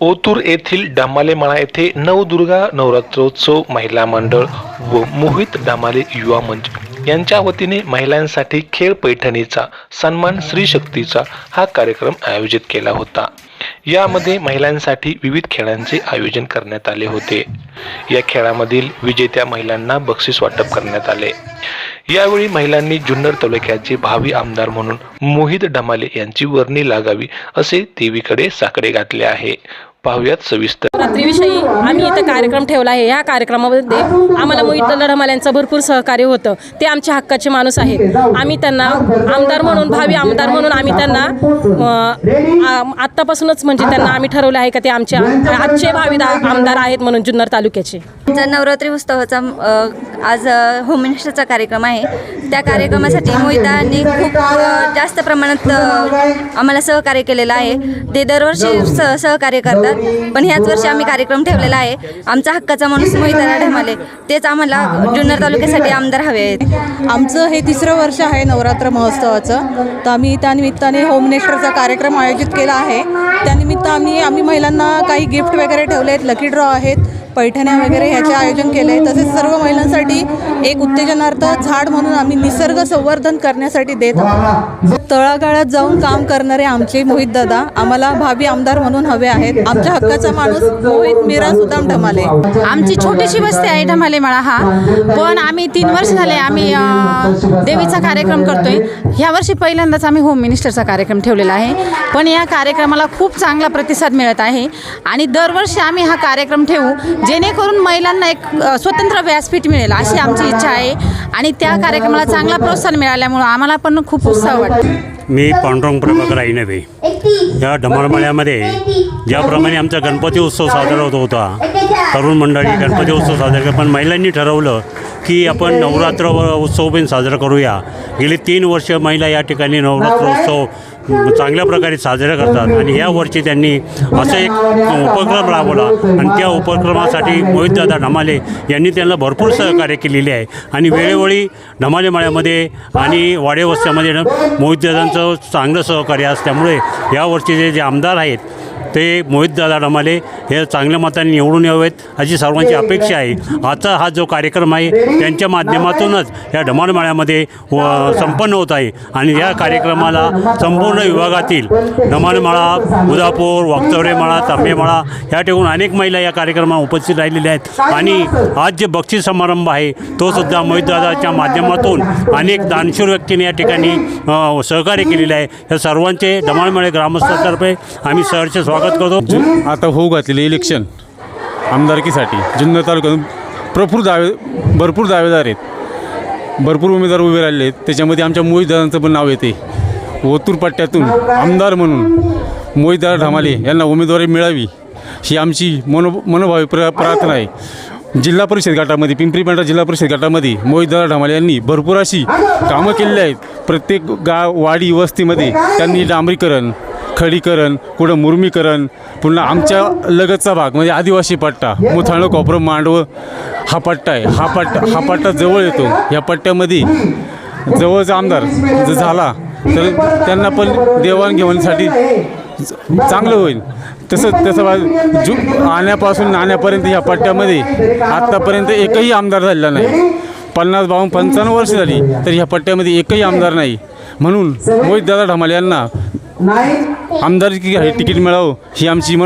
ओतूर येथील डामालेमाळा येथे नवदुर्गा नवरात्रोत्सव महिला मंडळ व मोहित डामाले युवा मंच यांच्या वतीने महिलांसाठी खेळ पैठणीचा सन्मान श्री शक्तीचा हा कार्यक्रम आयोजित केला होता. यामध्ये महिलांसाठी विविध खेळांचे आयोजन करण्यात आले होते. या खेळामधील विजेत्या महिलांना बक्षीस वाटप करण्यात आले. यावेळी महिलांनी जुन्नर तालुक्याचे भावी आमदार म्हणून मोहित डमाले यांची वर्णी लागावी असे देवीकडे साकडे घातले आहे. पाहुयात सविस्तर. रात्रीविषयी आम्ही इथं कार्यक्रम ठेवला आहे. ह्या कार्यक्रमामध्ये आम्हाला मोहित लढमाल यांचं भरपूर सहकार्य होतं. ते आमचे हक्काचे माणूस आहेत. आम्ही त्यांना आमदार म्हणून भावी आमदार म्हणून आम्ही त्यांना आत्तापासूनच म्हणजे त्यांना आम्ही ठरवलं आहे का ते आमच्या आजचे भावी आमदार आहेत म्हणून जुन्नर तालुक्याचे. नवरात्री उत्सवाचा आज अ, होम मिनिस्टरचा कार्यक्रम आहे. त्या कार्यक्रमासाठी मोहितांनी खूप जास्त प्रमाणात आम्हाला सहकार्य केलेलं आहे. ते दरवर्षी स सहकार्य करतात. पण ह्याच वर्षी आम्ही कार्यक्रम ठेवलेला आहे. आमचा हक्काचा माणूस मोहिता ढमाले तेच आम्हाला जुन्नर तालुक्यासाठी आमदार हवे आहेत. आमचं हे तिसरं वर्ष आहे नवरात्र महोत्सवाचं. तर आम्ही त्यानिमित्ताने होम मिनिस्टरचा कार्यक्रम आयोजित केला आहे. त्यानिमित्त आम्ही आम्ही महिलांना काही गिफ्ट वगैरे ठेवले आहेत. लकी ड्रॉ आहेत. पैठण्या वगैरे ह्याचे आयोजन केले आहे. तसेच सर्व महिलांसाठी एक उत्तेजनार्थ झाड म्हणून आम्ही निसर्ग संवर्धन करण्यासाठी देत आहोत. तळागाळात जाऊन काम करणारे आमचे मोहित दादा आम्हाला भावी आमदार म्हणून हवे आहेत. आमच्या हक्काचा माणूस मोहित मीरा सुदाम ढमाले. आमची छोटीशी वस्ती आहे ढमाले ढमालेमाळा हा. पण आम्ही तीन वर्ष झाले आम्ही देवीचा कार्यक्रम करतोय. ह्या वर्षी पहिल्यांदाच आम्ही होम मिनिस्टरचा कार्यक्रम ठेवलेला आहे. पण या कार्यक्रमाला खूप चांगला प्रतिसाद मिळत आहे. आणि दरवर्षी आम्ही हा कार्यक्रम ठेवू जेणेकरून महिलांना एक स्वतंत्र व्यासपीठ मिळेल अशी आमची इच्छा आहे. आणि त्या कार्यक्रमाला चांगला प्रोत्साहन मिळाल्यामुळं आम्हाला पण खूप उत्साह वाटतो. मी पांडुरंग प्रभाकर आईनवे या ढमाळमाळ्यामध्ये ज्याप्रमाणे आमचा गणपती उत्सव साजरा होत होता तरुण मंडळी गणपती उत्सव साजरा केला. पण महिलांनी ठरवलं की आपण नवरात्र व- उत्सव पण साजरा करूया. गेली तीन वर्ष महिला या ठिकाणी नवरात्र उत्सव चांगल्या प्रकारे साजरा करतात. आणि ह्या वर्षी त्यांनी असं एक उपक्रम राबवला. आणि त्या उपक्रमासाठी मोहितदादा ढमाले यांनी त्यांना भरपूर सहकार्य केलेले आहे. आणि वेळोवेळी ढमाले माळ्यामध्ये आणि वाडेवस्त्यामध्ये मोहितदादांचं चांगलं सहकार्य असल्यामुळे यावर्षीचे जे आमदार आहेत ते मोहितदादा ढमाले हे चांगल्या मताने निवडून यावेत अशी सर्वांची अपेक्षा आहे. आजचा हा जो कार्यक्रम आहे त्यांच्या माध्यमातूनच या ढमाळमाळ्यामध्ये व संपन्न होत आहे. आणि या कार्यक्रमाला संपूर्ण विभागातील ढमाळमाळा उदापूर वागचौरेमाळा तांबेमाळा या ठिकाणी अनेक महिला या कार्यक्रमात उपस्थित राहिलेल्या आहेत. आणि आज जे बक्षीस समारंभ आहे तो सुद्धा मोहितदादाच्या माध्यमातून अनेक दानशूर व्यक्तीने या ठिकाणी सहकार्य केलेले आहे. या सर्वांचे धमाळमाळे ग्रामस्थांतर्फे आम्ही सहर्ष स्वागत करतो. आता होऊ घातलेले इलेक्शन आमदारकीसाठी. जुन्नर तालुक्यातून भरपूर दावे भरपूर दावेदार आहेत. भरपूर उमेदवार उभे राहिले आहेत. त्याच्यामध्ये आमच्या मोहितदारांचं पण नाव येते. ओतूर पट्ट्यातून आमदार म्हणून मोहितदार ढामाले यांना उमेदवारी मिळावी ही आमची मनो मनोभावी प्र प्रार्थना आहे. जिल्हा परिषद गटामध्ये पिंपरी पेंढा जिल्हा परिषद गटामध्ये मोहितदार ढामाले यांनी भरपूर अशी कामं केलेली आहेत. प्रत्येक गाव वाडी वस्तीमध्ये त्यांनी डांबरीकरण खडीकरण कुठं मुरमीकरण पुन्हा आमच्या लगतचा भाग म्हणजे आदिवासी पट्टा मुथाळं कोपरं मांडवं हा पट्टा आहे. हा पट्टा हा पट्टा जवळ येतो. या पट्ट्यामध्ये जवळचा आमदार जर झाला तर त्यांना पण देवाणघेवाणीसाठी च- चांगलं होईल. तसं तसं जु आण्यापासून नाण्यापर्यंत ह्या पट्ट्यामध्ये आत्तापर्यंत एकही आमदार झालेला नाही. पन्नास बावन्न पंचावन्न वर्ष झाली तर ह्या पट्ट्यामध्ये एकही आमदार नाही. म्हणून मोहितदादा ढमाल यांना आमदारकी तिकीट मिळावं ही आमची